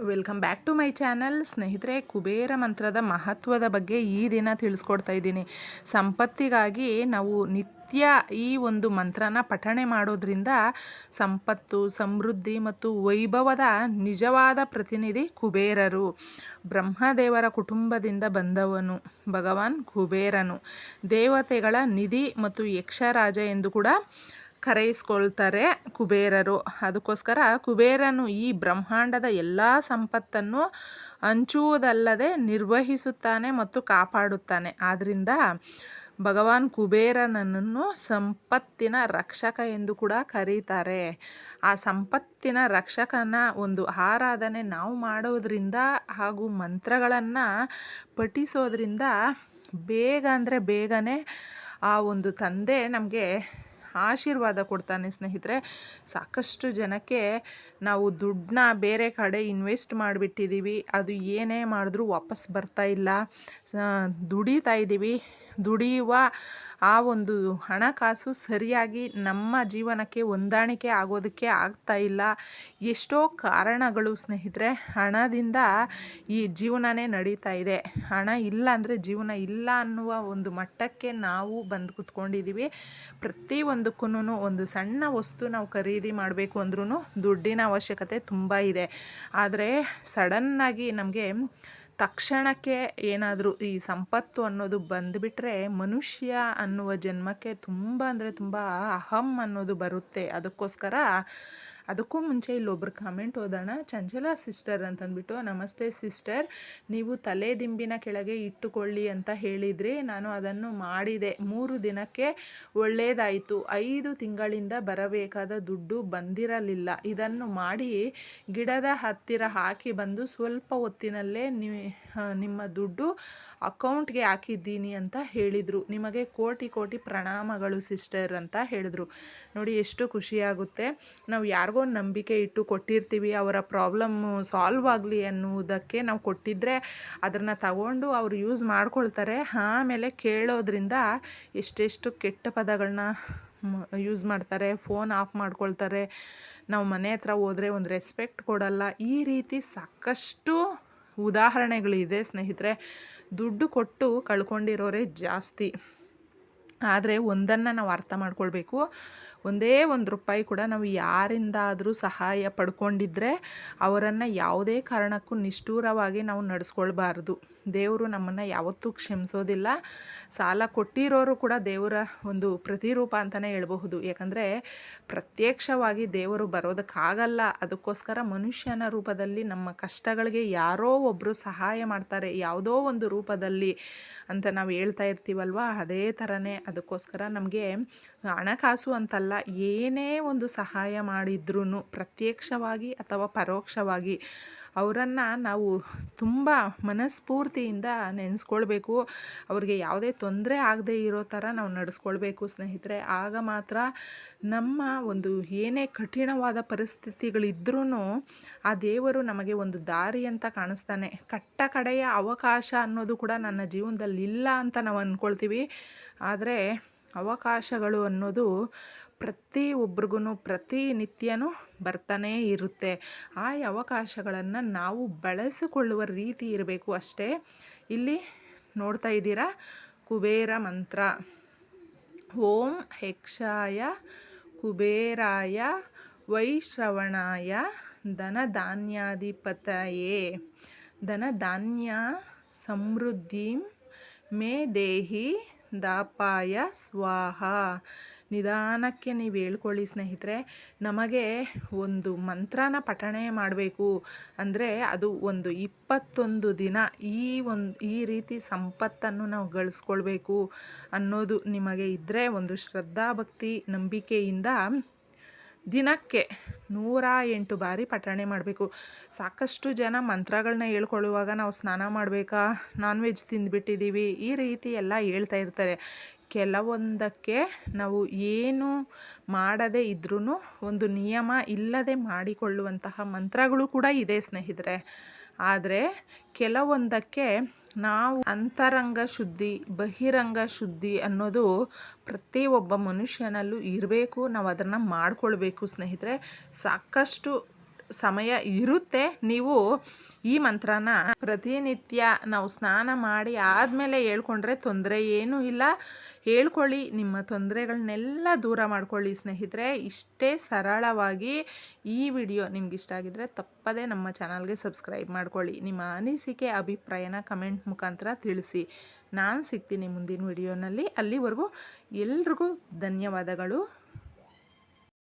Welcome back to my channel. ಸ್ನೇಹಿತರೆ, ಕುಬೇರ ಮಂತ್ರದ ಮಹತ್ವದ ಬಗ್ಗೆ ಈ ದಿನ ತಿಳಿಸ್ಕೊಡ್ತಾ ಇದ್ದೀನಿ. ಸಂಪತ್ತಿಗಾಗಿ ನಾವು ನಿತ್ಯ ಈ ಒಂದು ಮಂತ್ರನ ಪಠಣೆ ಮಾಡೋದ್ರಿಂದ ಸಂಪತ್ತು, ಸಮೃದ್ಧಿ ಮತ್ತು ವೈಭವದ ನಿಜವಾದ ಪ್ರತಿನಿಧಿ ಕುಬೇರರು. ಬ್ರಹ್ಮದೇವರ ಕುಟುಂಬದಿಂದ ಬಂದವನು ಭಗವಾನ್ ಕುಬೇರನು. ದೇವತೆಗಳ ನಿಧಿ ಮತ್ತು ಯಕ್ಷರಾಜ ಎಂದು ಕೂಡ ಕರೆಯಿಸ್ಕೊಳ್ತಾರೆ ಕುಬೇರರು. ಅದಕ್ಕೋಸ್ಕರ ಕುಬೇರನು ಈ ಬ್ರಹ್ಮಾಂಡದ ಎಲ್ಲ ಸಂಪತ್ತನ್ನು ಹಂಚುವುದಲ್ಲದೆ ನಿರ್ವಹಿಸುತ್ತಾನೆ ಮತ್ತು ಕಾಪಾಡುತ್ತಾನೆ. ಆದ್ದರಿಂದ ಭಗವಾನ್ ಕುಬೇರನನ್ನು ಸಂಪತ್ತಿನ ರಕ್ಷಕ ಎಂದು ಕೂಡ ಕರೀತಾರೆ. ಆ ಸಂಪತ್ತಿನ ರಕ್ಷಕನ ಒಂದು ಆರಾಧನೆ ನಾವು ಮಾಡೋದ್ರಿಂದ ಹಾಗೂ ಮಂತ್ರಗಳನ್ನು ಪಠಿಸೋದ್ರಿಂದ ಬೇಗ ಅಂದರೆ ಬೇಗನೆ ಆ ಒಂದು ತಂದೆ ನಮಗೆ ಆಶೀರ್ವಾದ ಕೊಡ್ತಾನೆ ಸ್ನೇಹಿತರೆ. ಸಾಕಷ್ಟು ಜನಕ್ಕೆ ನಾವು ದುಡ್ಡನ್ನ ಬೇರೆ ಕಡೆ ಇನ್ವೆಸ್ಟ್ ಮಾಡಿಬಿಟ್ಟಿದ್ದೀವಿ. ಅದು ಏನೇ ಮಾಡಿದ್ರೂ ವಾಪಸ್ ಬರ್ತಾ ಇಲ್ಲ. ದುಡಿತಾ ಇದ್ದೀವಿ. ದುಡಿಯುವ ಆ ಒಂದು ಹಣಕಾಸು ಸರಿಯಾಗಿ ನಮ್ಮ ಜೀವನಕ್ಕೆ ಹೊಂದಾಣಿಕೆ ಆಗೋದಕ್ಕೆ ಆಗ್ತಾ ಇಲ್ಲ. ಎಷ್ಟೋ ಕಾರಣಗಳು ಸ್ನೇಹಿತರೆ, ಹಣದಿಂದ ಈ ಜೀವನನೇ ನಡೀತಾ ಇದೆ. ಹಣ ಇಲ್ಲ ಅಂದರೆ ಜೀವನ ಇಲ್ಲ ಅನ್ನುವ ಒಂದು ಮಟ್ಟಕ್ಕೆ ನಾವು ಬಂದು ಕುತ್ಕೊಂಡಿದ್ದೀವಿ ಪ್ರತಿಯೊಂದಕ್ಕೂ ಒಂದು ಸಣ್ಣ ವಸ್ತು ನಾವು ಖರೀದಿ ಮಾಡಬೇಕು ಅಂದ್ರೂ ದುಡ್ಡಿನ ಅವಶ್ಯಕತೆ ತುಂಬ ಇದೆ. ಆದರೆ ಸಡನ್ನಾಗಿ ನಮಗೆ ತಕ್ಷಣಕ್ಕೆ ಏನಾದರೂ ಈ ಸಂಪತ್ತು ಅನ್ನೋದು ಬಂದುಬಿಟ್ರೆ ಮನುಷ್ಯ ಅನ್ನುವ ಜನ್ಮಕ್ಕೆ ತುಂಬ ಅಂದರೆ ತುಂಬ ಅಹಂ ಅನ್ನೋದು ಬರುತ್ತೆ. ಅದಕ್ಕೋಸ್ಕರ ಅದಕ್ಕೂ ಮುಂಚೆ ಇಲ್ಲೊಬ್ರು ಕಾಮೆಂಟ್ ಓದೋಣ ಚಂಚಲ ಸಿಸ್ಟರ್ ಅಂತಂದ್ಬಿಟ್ಟು, ನಮಸ್ತೆ ಸಿಸ್ಟರ್ ನೀವು ತಲೆ ದಿಂಬಿನ ಕೆಳಗೆ ಇಟ್ಟುಕೊಳ್ಳಿ ಅಂತ ಹೇಳಿದ್ರಿ ನಾನು ಅದನ್ನು ಮಾಡಿದೆ. ಮೂರು ದಿನಕ್ಕೆ ಒಳ್ಳೆಯದಾಯಿತು ಐದು ತಿಂಗಳಿಂದ ಬರಬೇಕಾದ ದುಡ್ಡು ಬಂದಿರಲಿಲ್ಲ. ಇದನ್ನು ಮಾಡಿ ಗಿಡದ ಹತ್ತಿರ ಹಾಕಿ ಬಂದು ಸ್ವಲ್ಪ ಹೊತ್ತಿನಲ್ಲೇ ನಿಮ್ಮ ದುಡ್ಡು ಅಕೌಂಟ್ಗೆ ಹಾಕಿದ್ದೀನಿ ಅಂತ ಹೇಳಿದರು. ನಿಮಗೆ ಕೋಟಿ ಕೋಟಿ ಪ್ರಣಾಮಗಳು ಸಿಸ್ಟರ್ ಅಂತ ಹೇಳಿದ್ರು. ನೋಡಿ, ಎಷ್ಟು ಖುಷಿಯಾಗುತ್ತೆ. ನಾವು ಯಾರಿಗೋ ನಂಬಿಕೆ ಇಟ್ಟು ಕೊಟ್ಟಿರ್ತೀವಿ, ಅವರ ಪ್ರಾಬ್ಲಮ್ ಸಾಲ್ವ್ ಆಗಲಿ ಅನ್ನುವುದಕ್ಕೆ ನಾವು ಕೊಟ್ಟಿದ್ದರೆ ಅದನ್ನು ತಗೊಂಡು ಅವರು ಯೂಸ್ ಮಾಡ್ಕೊಳ್ತಾರೆ. ಆಮೇಲೆ ಕೇಳೋದ್ರಿಂದ ಎಷ್ಟೆಷ್ಟು ಕೆಟ್ಟ ಪದಗಳನ್ನ ಯೂಸ್ ಮಾಡ್ತಾರೆ ಫೋನ್ ಆಫ್ ಮಾಡ್ಕೊಳ್ತಾರೆ. ನಾವು ಮನೆ ಹತ್ರ ಹೋದರೆ ಒಂದು ರೆಸ್ಪೆಕ್ಟ್ ಕೊಡಲ್ಲ. ಈ ರೀತಿ ಸಾಕಷ್ಟು ಉದಾಹರಣೆಗಳಿದೆ ಸ್ನೇಹಿತರೆ. ದುಡ್ಡು ಕೊಟ್ಟು ಕಳ್ಕೊಂಡಿರೋರೇ ಜಾಸ್ತಿ. ಆದರೆ ಒಂದನ್ನು ನಾವು ಅರ್ಥ ಮಾಡ್ಕೊಳ್ಬೇಕು. ಒಂದೇ ಒಂದು ರೂಪಾಯಿ ಕೂಡ ನಾವು ಯಾರಿಂದಾದರೂ ಸಹಾಯ ಪಡ್ಕೊಂಡಿದ್ರೆ ಅವರನ್ನು ಯಾವುದೇ ಕಾರಣಕ್ಕೂ ನಿಷ್ಠೂರವಾಗಿ ನಾವು ನಡೆಸ್ಕೊಳ್ಬಾರ್ದು. ದೇವರು ನಮ್ಮನ್ನು ಯಾವತ್ತೂ ಕ್ಷಮಿಸೋದಿಲ್ಲ. ಸಾಲ ಕೊಟ್ಟಿರೋರು ಕೂಡ ದೇವರ ಒಂದು ಪ್ರತಿರೂಪ ಅಂತಲೇ ಹೇಳಬಹುದು. ಯಾಕಂದರೆ ಪ್ರತ್ಯಕ್ಷವಾಗಿ ದೇವರು ಬರೋದಕ್ಕಾಗಲ್ಲ. ಅದಕ್ಕೋಸ್ಕರ ಮನುಷ್ಯನ ರೂಪದಲ್ಲಿ ನಮ್ಮ ಕಷ್ಟಗಳಿಗೆ ಯಾರೋ ಒಬ್ಬರು ಸಹಾಯ ಮಾಡ್ತಾರೆ. ಯಾವುದೋ ಒಂದು ರೂಪದಲ್ಲಿ ಅಂತ ನಾವು ಹೇಳ್ತಾ ಇರ್ತೀವಲ್ವ? ಅದೇ ಥರನೇ ಅದಕ್ಕೋಸ್ಕರ ನಮಗೆ ಹಣಕಾಸು ಅಂತಲ್ಲ ಏನೇ ಒಂದು ಸಹಾಯ ಮಾಡಿದ್ರೂ ಪ್ರತ್ಯಕ್ಷವಾಗಿ ಅಥವಾ ಪರೋಕ್ಷವಾಗಿ ಅವರನ್ನು ನಾವು ತುಂಬ ಮನಸ್ಫೂರ್ತಿಯಿಂದ ನೆನೆಸ್ಕೊಳ್ಬೇಕು. ಅವ್ರಿಗೆ ಯಾವುದೇ ತೊಂದರೆ ಆಗದೆ ಇರೋ ಥರ ನಾವು ನಡೆಸ್ಕೊಳ್ಬೇಕು ಸ್ನೇಹಿತರೆ. ಆಗ ಮಾತ್ರ ನಮ್ಮ ಒಂದು ಏನೇ ಕಠಿಣವಾದ ಪರಿಸ್ಥಿತಿಗಳಿದ್ರೂ ಆ ದೇವರು ನಮಗೆ ಒಂದು ದಾರಿ ಅಂತ ಕಾಣಿಸ್ತಾನೆ. ಕಟ್ಟ ಕಡೆಯ ಅವಕಾಶ ಅನ್ನೋದು ಕೂಡ ನನ್ನ ಜೀವನದಲ್ಲಿ ಇಲ್ಲ ಅಂತ ನಾವು ಅಂದ್ಕೊಳ್ತೀವಿ ಆದರೆ ಅವಕಾಶಗಳು ಅನ್ನೋದು ಪ್ರತಿ ಒಬ್ರಿಗೂ ಪ್ರತಿನಿತ್ಯನೂ ಬರ್ತಾನೇ ಇರುತ್ತೆ. ಆ ಅವಕಾಶಗಳನ್ನು ನಾವು ಬಳಸಿಕೊಳ್ಳುವ ರೀತಿ ಇರಬೇಕು ಅಷ್ಟೇ. ಇಲ್ಲಿ ನೋಡ್ತಾ ಇದ್ದೀರಾ? ಕುಬೇರ ಮಂತ್ರ. ಓಂ ಹೆಕ್ಷಾಯ ಕುಬೇರಾಯ ವೈಶ್ರವಣಾಯ ಧನಧಾನ್ಯಾಧಿಪತಯೇ. ಧನಧಾನ್ಯ ಸಮೃದ್ಧಿ ಮೇ ದೇಹಿ ದಾಪಾಯ ಸ್ವಾಹ. ನಿಧಾನಕ್ಕೆ ನೀವು ಹೇಳ್ಕೊಳ್ಳಿ ಸ್ನೇಹಿತರೆ, ನಮಗೆ ಒಂದು ಮಂತ್ರನ ಪಠಣೆ ಮಾಡಬೇಕು ಅಂದರೆ ಅದು ಒಂದು ಇಪ್ಪತ್ತೊಂದು ದಿನ ಈ ಒಂದು, ಈ ರೀತಿ ಸಂಪತ್ತನ್ನು ನಾವು ಗಳಿಸ್ಕೊಳ್ಬೇಕು ಅನ್ನೋದು ನಿಮಗೆ ಇದ್ದರೆ ಒಂದು ಶ್ರದ್ಧಾಭಕ್ತಿ ನಂಬಿಕೆಯಿಂದ ದಿನಕ್ಕೆ ನೂರ ಎಂಟು ಬಾರಿ ಪಠಣೆ ಮಾಡಬೇಕು. ಸಾಕಷ್ಟು ಜನ ಮಂತ್ರಗಳನ್ನ ಹೇಳ್ಕೊಳ್ಳುವಾಗ ನಾವು ಸ್ನಾನ ಮಾಡಬೇಕಾ? ನಾನ್ ವೆಜ್ ತಿಂದುಬಿಟ್ಟಿದ್ದೀವಿ ಈ ರೀತಿ ಎಲ್ಲ ಹೇಳ್ತಾ ಇರ್ತಾರೆ. ಕೆಲವೊಂದಕ್ಕೆ ನಾವು ಏನು ಮಾಡದೇ ಇದ್ರೂ ಒಂದು ನಿಯಮ ಇಲ್ಲದೆ ಮಾಡಿಕೊಳ್ಳುವಂತಹ ಮಂತ್ರಗಳು ಕೂಡ ಇದೆ ಸ್ನೇಹಿತರೆ. ಆದರೆ ಕೆಲವೊಂದಕ್ಕೆ ನಾವು ಅಂತರಂಗ ಶುದ್ಧಿ, ಬಹಿರಂಗ ಶುದ್ಧಿ ಅನ್ನೋದು ಪ್ರತಿಯೊಬ್ಬ ಮನುಷ್ಯನಲ್ಲೂ ಇರಬೇಕು. ನಾವು ಅದನ್ನು ಮಾಡಿಕೊಳ್ಬೇಕು ಸ್ನೇಹಿತರೆ. ಸಾಕಷ್ಟು ಸಮಯ ಇರುತ್ತೆ. ನೀವು ಈ ಮಂತ್ರನ ಪ್ರತಿನಿತ್ಯ ನಾವು ಸ್ನಾನ ಮಾಡಿ ಆದಮೇಲೆ ಹೇಳ್ಕೊಂಡ್ರೆ ತೊಂದರೆ ಏನೂ ಇಲ್ಲ. ಹೇಳ್ಕೊಳ್ಳಿ, ನಿಮ್ಮ ತೊಂದರೆಗಳನ್ನೆಲ್ಲ ದೂರ ಮಾಡ್ಕೊಳ್ಳಿ ಸ್ನೇಹಿತರೆ. ಇಷ್ಟೇ ಸರಳವಾಗಿ ಈ ವಿಡಿಯೋ ನಿಮ್ಗೆ ಇಷ್ಟ ಆಗಿದ್ರೆ ತಪ್ಪದೇ ನಮ್ಮ ಚಾನಲ್ಗೆ ಸಬ್ಸ್ಕ್ರೈಬ್ ಮಾಡ್ಕೊಳ್ಳಿ. ನಿಮ್ಮ ಅನಿಸಿಕೆ, ಅಭಿಪ್ರಾಯನ ಕಮೆಂಟ್ ಮುಖಾಂತರ ತಿಳಿಸಿ. ನಾನು ಸಿಗ್ತೀನಿ ಮುಂದಿನ ವಿಡಿಯೋನಲ್ಲಿ. ಅಲ್ಲಿವರೆಗೂ ಎಲ್ರಿಗೂ ಧನ್ಯವಾದಗಳು.